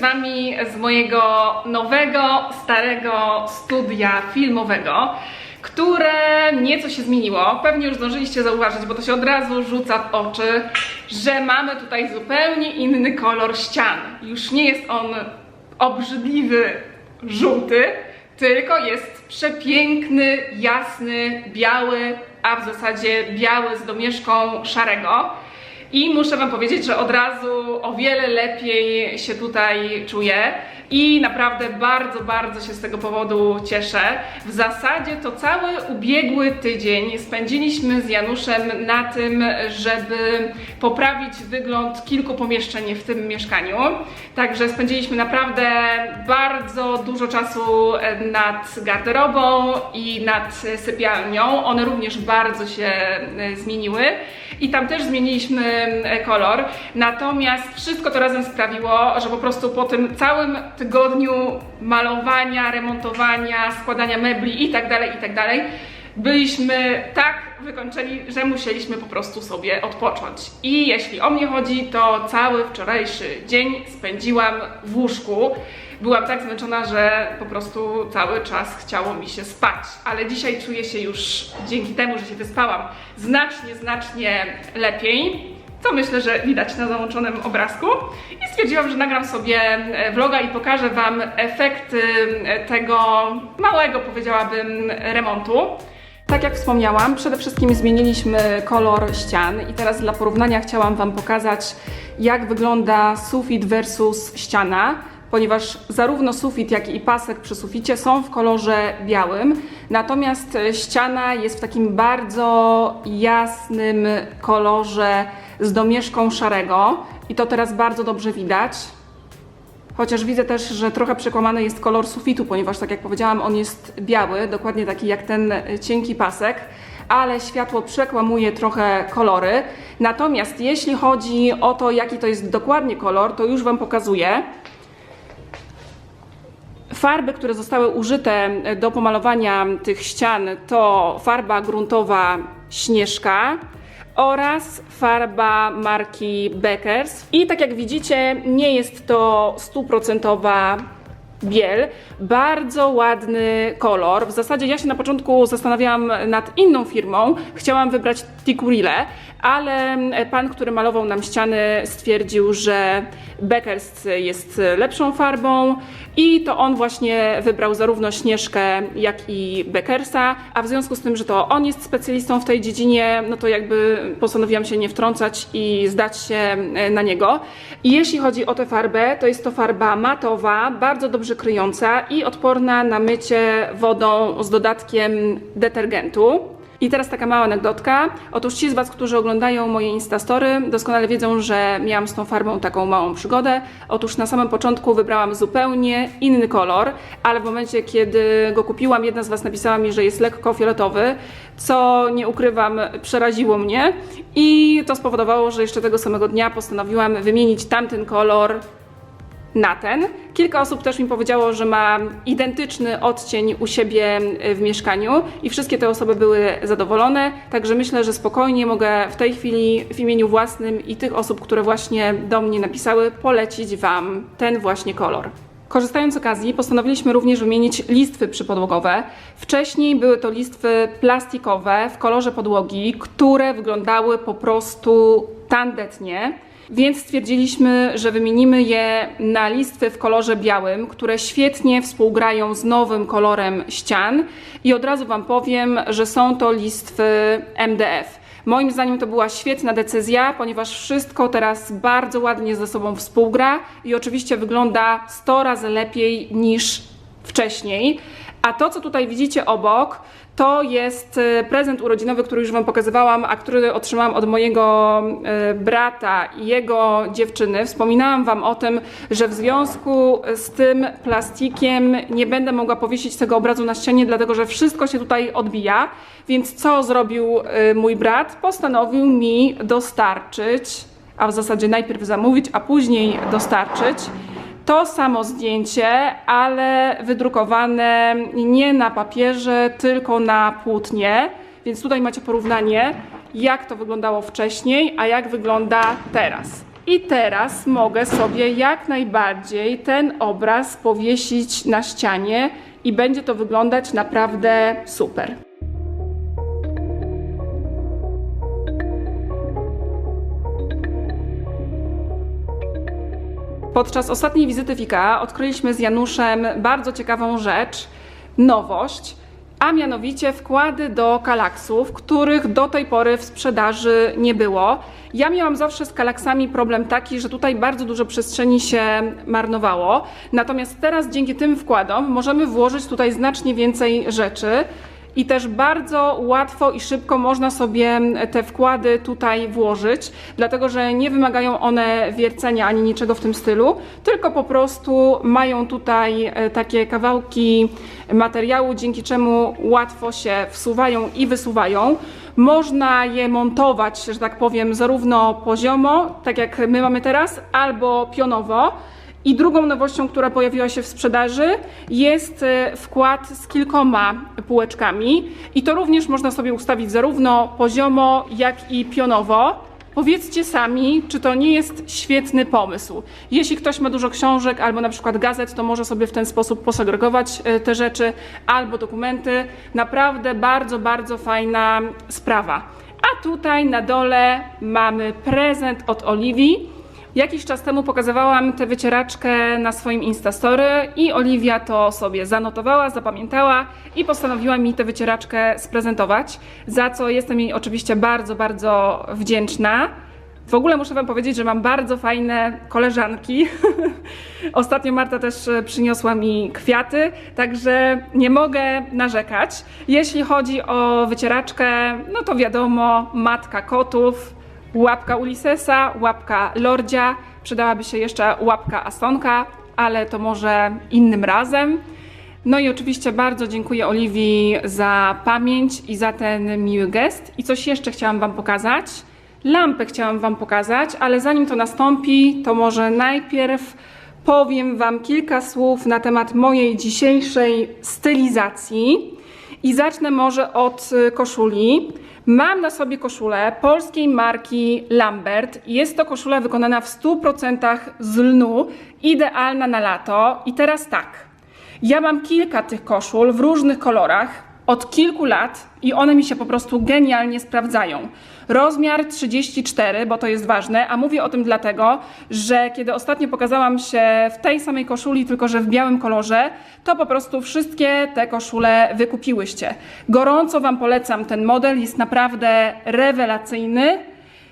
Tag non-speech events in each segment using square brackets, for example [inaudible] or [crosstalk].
z Wami z mojego nowego, starego studia filmowego, które nieco się zmieniło. Pewnie już zdążyliście zauważyć, bo to się od razu rzuca w oczy, że mamy tutaj zupełnie inny kolor ścian. Już nie jest on obrzydliwy, żółty, tylko jest przepiękny, jasny, biały, a w zasadzie biały z domieszką szarego. I muszę Wam powiedzieć, że od razu o wiele lepiej się tutaj czuję i naprawdę bardzo, bardzo się z tego powodu cieszę. W zasadzie to cały ubiegły tydzień spędziliśmy z Januszem na tym, żeby poprawić wygląd kilku pomieszczeń w tym mieszkaniu. Także spędziliśmy naprawdę bardzo dużo czasu nad garderobą i nad sypialnią. One również bardzo się e, zmieniły i tam też zmieniliśmy e, kolor. Natomiast wszystko to razem sprawiło, że po prostu po tym całym tygodniu malowania, remontowania, składania mebli i tak dalej, i tak byliśmy tak wykończeni, że musieliśmy po prostu sobie odpocząć. I jeśli o mnie chodzi, to cały wczorajszy dzień spędziłam w łóżku. Byłam tak zmęczona, że po prostu cały czas chciało mi się spać. Ale dzisiaj czuję się już dzięki temu, że się wyspałam znacznie, znacznie lepiej. Co myślę, że widać na załączonym obrazku. I stwierdziłam, że nagram sobie e, vloga i pokażę Wam efekty e, tego małego, powiedziałabym, remontu. Tak jak wspomniałam, przede wszystkim zmieniliśmy kolor ścian i teraz dla porównania chciałam Wam pokazać, jak wygląda sufit versus ściana, ponieważ zarówno sufit, jak i pasek przy suficie są w kolorze białym, natomiast ściana jest w takim bardzo jasnym kolorze z domieszką szarego i to teraz bardzo dobrze widać. Chociaż widzę też, że trochę przekłamany jest kolor sufitu, ponieważ tak jak powiedziałam, on jest biały, dokładnie taki jak ten cienki pasek, ale światło przekłamuje trochę kolory. Natomiast jeśli chodzi o to, jaki to jest dokładnie kolor, to już Wam pokazuję. Farby, które zostały użyte do pomalowania tych ścian to farba gruntowa Śnieżka oraz farba marki Beckers. I tak jak widzicie, nie jest to stuprocentowa biel. Bardzo ładny kolor. W zasadzie ja się na początku zastanawiałam nad inną firmą. Chciałam wybrać Tikurile, ale pan, który malował nam ściany stwierdził, że Beckers jest lepszą farbą i to on właśnie wybrał zarówno Śnieżkę, jak i Beckersa, a w związku z tym, że to on jest specjalistą w tej dziedzinie, no to jakby postanowiłam się nie wtrącać i zdać się na niego. I jeśli chodzi o tę farbę, to jest to farba matowa, bardzo dobrze kryjąca i odporna na mycie wodą z dodatkiem detergentu. I teraz taka mała anegdotka. Otóż ci z Was, którzy oglądają moje Instastory, doskonale wiedzą, że miałam z tą farbą taką małą przygodę. Otóż na samym początku wybrałam zupełnie inny kolor, ale w momencie, kiedy go kupiłam, jedna z Was napisała mi, że jest lekko fioletowy, co nie ukrywam, przeraziło mnie. I to spowodowało, że jeszcze tego samego dnia postanowiłam wymienić tamten kolor na ten. Kilka osób też mi powiedziało, że ma identyczny odcień u siebie w mieszkaniu i wszystkie te osoby były zadowolone, także myślę, że spokojnie mogę w tej chwili w imieniu własnym i tych osób, które właśnie do mnie napisały, polecić Wam ten właśnie kolor. Korzystając z okazji, postanowiliśmy również wymienić listwy przypodłogowe. Wcześniej były to listwy plastikowe w kolorze podłogi, które wyglądały po prostu tandetnie. Więc stwierdziliśmy, że wymienimy je na listwy w kolorze białym, które świetnie współgrają z nowym kolorem ścian. I od razu Wam powiem, że są to listwy MDF. Moim zdaniem to była świetna decyzja, ponieważ wszystko teraz bardzo ładnie ze sobą współgra i oczywiście wygląda 100 razy lepiej niż wcześniej. A to, co tutaj widzicie obok, to jest e, prezent urodzinowy, który już Wam pokazywałam, a który otrzymałam od mojego e, brata i jego dziewczyny. Wspominałam Wam o tym, że w związku z tym plastikiem nie będę mogła powiesić tego obrazu na ścianie, dlatego że wszystko się tutaj odbija. Więc co zrobił e, mój brat? Postanowił mi dostarczyć, a w zasadzie najpierw zamówić, a później dostarczyć to samo zdjęcie, ale wydrukowane nie na papierze, tylko na płótnie. Więc tutaj macie porównanie, jak to wyglądało wcześniej, a jak wygląda teraz. I teraz mogę sobie jak najbardziej ten obraz powiesić na ścianie i będzie to wyglądać naprawdę super. Podczas ostatniej wizyty w IKEA odkryliśmy z Januszem bardzo ciekawą rzecz, nowość, a mianowicie wkłady do kalaksów, których do tej pory w sprzedaży nie było. Ja miałam zawsze z kalaksami problem taki, że tutaj bardzo dużo przestrzeni się marnowało, natomiast teraz dzięki tym wkładom możemy włożyć tutaj znacznie więcej rzeczy. I też bardzo łatwo i szybko można sobie te wkłady tutaj włożyć, dlatego że nie wymagają one wiercenia ani niczego w tym stylu, tylko po prostu mają tutaj e, takie kawałki materiału, dzięki czemu łatwo się wsuwają i wysuwają. Można je montować, że tak powiem, zarówno poziomo, tak jak my mamy teraz, albo pionowo. I drugą nowością, która pojawiła się w sprzedaży, jest e, wkład z kilkoma półeczkami. I to również można sobie ustawić zarówno poziomo, jak i pionowo. Powiedzcie sami, czy to nie jest świetny pomysł. Jeśli ktoś ma dużo książek albo na przykład gazet, to może sobie w ten sposób posegregować e, te rzeczy albo dokumenty. Naprawdę bardzo, bardzo fajna sprawa. A tutaj na dole mamy prezent od Oliwii. Jakiś czas temu pokazywałam tę wycieraczkę na swoim Instastory i Oliwia to sobie zanotowała, zapamiętała i postanowiła mi tę wycieraczkę sprezentować, za co jestem jej oczywiście bardzo, bardzo wdzięczna. W ogóle muszę Wam powiedzieć, że mam bardzo fajne koleżanki. [laughs] Ostatnio Marta też e, przyniosła mi kwiaty, także nie mogę narzekać. Jeśli chodzi o wycieraczkę, no to wiadomo, matka kotów, łapka Ulisesa, łapka Lordzia, przydałaby się jeszcze łapka Astonka, ale to może innym razem. No i oczywiście bardzo dziękuję Oliwii za pamięć i za ten miły gest. I coś jeszcze chciałam Wam pokazać. Lampę chciałam Wam pokazać, ale zanim to nastąpi, to może najpierw powiem Wam kilka słów na temat mojej dzisiejszej stylizacji. I zacznę może od y, koszuli. Mam na sobie koszulę polskiej marki Lambert. Jest to koszula wykonana w 100% z lnu, idealna na lato. I teraz tak. Ja mam kilka tych koszul w różnych kolorach od kilku lat i one mi się po prostu genialnie sprawdzają. Rozmiar 34, bo to jest ważne, a mówię o tym dlatego, że kiedy ostatnio pokazałam się w tej samej koszuli, tylko że w białym kolorze, to po prostu wszystkie te koszule wykupiłyście. Gorąco Wam polecam ten model, jest naprawdę rewelacyjny.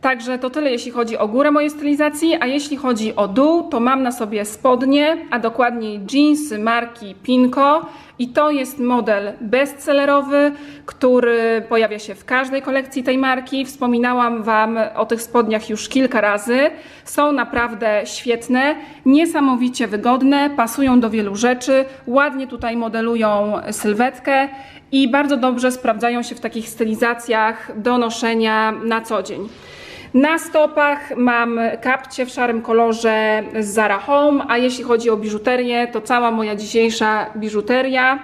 Także to tyle, jeśli chodzi o górę mojej stylizacji, a jeśli chodzi o dół, to mam na sobie spodnie, a dokładniej jeansy marki Pinko i to jest model bestsellerowy, który pojawia się w każdej kolekcji tej marki. Wspominałam Wam o tych spodniach już kilka razy. Są naprawdę świetne, niesamowicie wygodne, pasują do wielu rzeczy, ładnie tutaj modelują sylwetkę i bardzo dobrze sprawdzają się w takich stylizacjach do noszenia na co dzień. Na stopach mam kapcie w szarym kolorze z Zara Home, a jeśli chodzi o biżuterię, to cała moja dzisiejsza biżuteria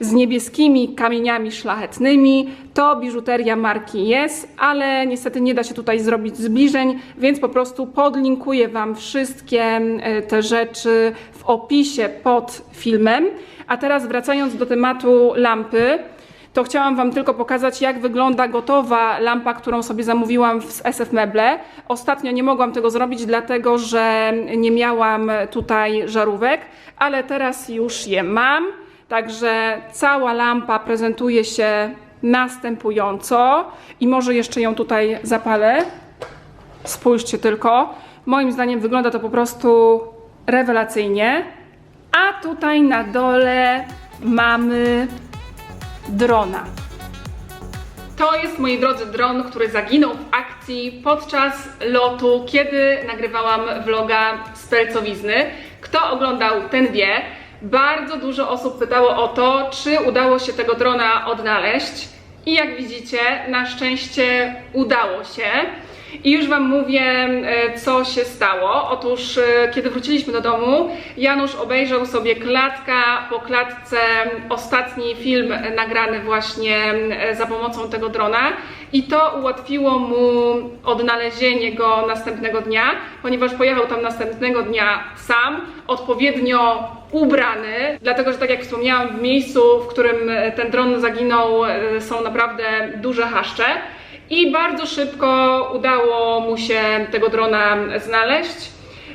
z niebieskimi kamieniami szlachetnymi. To biżuteria marki Yes, ale niestety nie da się tutaj zrobić zbliżeń, więc po prostu podlinkuję Wam wszystkie e, te rzeczy w opisie pod filmem. A teraz wracając do tematu lampy, to chciałam Wam tylko pokazać, jak wygląda gotowa lampa, którą sobie zamówiłam z SF Meble. Ostatnio nie mogłam tego zrobić, dlatego że nie miałam tutaj żarówek, ale teraz już je mam. Także cała lampa prezentuje się następująco i może jeszcze ją tutaj zapalę. Spójrzcie tylko. Moim zdaniem wygląda to po prostu rewelacyjnie. A tutaj na dole mamy drona. To jest, moi drodzy, dron, który zaginął w akcji podczas lotu, kiedy nagrywałam vloga z Pelcowizny. Kto oglądał, ten wie. Bardzo dużo osób pytało o to, czy udało się tego drona odnaleźć. I jak widzicie, na szczęście udało się. I już Wam mówię, e, co się stało. Otóż, e, kiedy wróciliśmy do domu, Janusz obejrzał sobie klatka po klatce ostatni film nagrany właśnie e, za pomocą tego drona i to ułatwiło mu odnalezienie go następnego dnia, ponieważ pojechał tam następnego dnia sam, odpowiednio ubrany, dlatego że tak jak wspomniałam, w miejscu, w którym ten dron zaginął, są naprawdę duże haszcze. I bardzo szybko udało mu się tego drona znaleźć.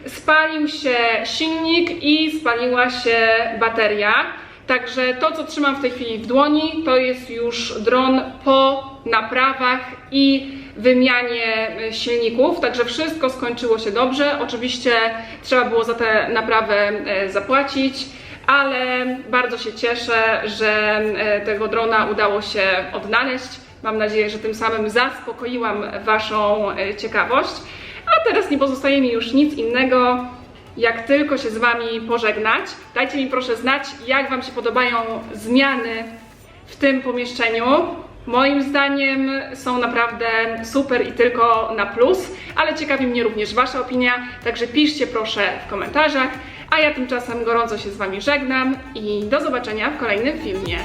Spalił się silnik i spaliła się bateria. Także to, co trzymam w tej chwili w dłoni, to jest już dron po naprawach i wymianie silników. Także wszystko skończyło się dobrze. Oczywiście trzeba było za tę naprawę e, zapłacić, ale bardzo się cieszę, że e, tego drona udało się odnaleźć. Mam nadzieję, że tym samym zaspokoiłam Waszą e, ciekawość. A teraz nie pozostaje mi już nic innego, jak tylko się z Wami pożegnać. Dajcie mi proszę znać, jak Wam się podobają zmiany w tym pomieszczeniu. Moim zdaniem są naprawdę super i tylko na plus, ale ciekawi mnie również Wasza opinia, także piszcie proszę w komentarzach. A ja tymczasem gorąco się z Wami żegnam i do zobaczenia w kolejnym filmie.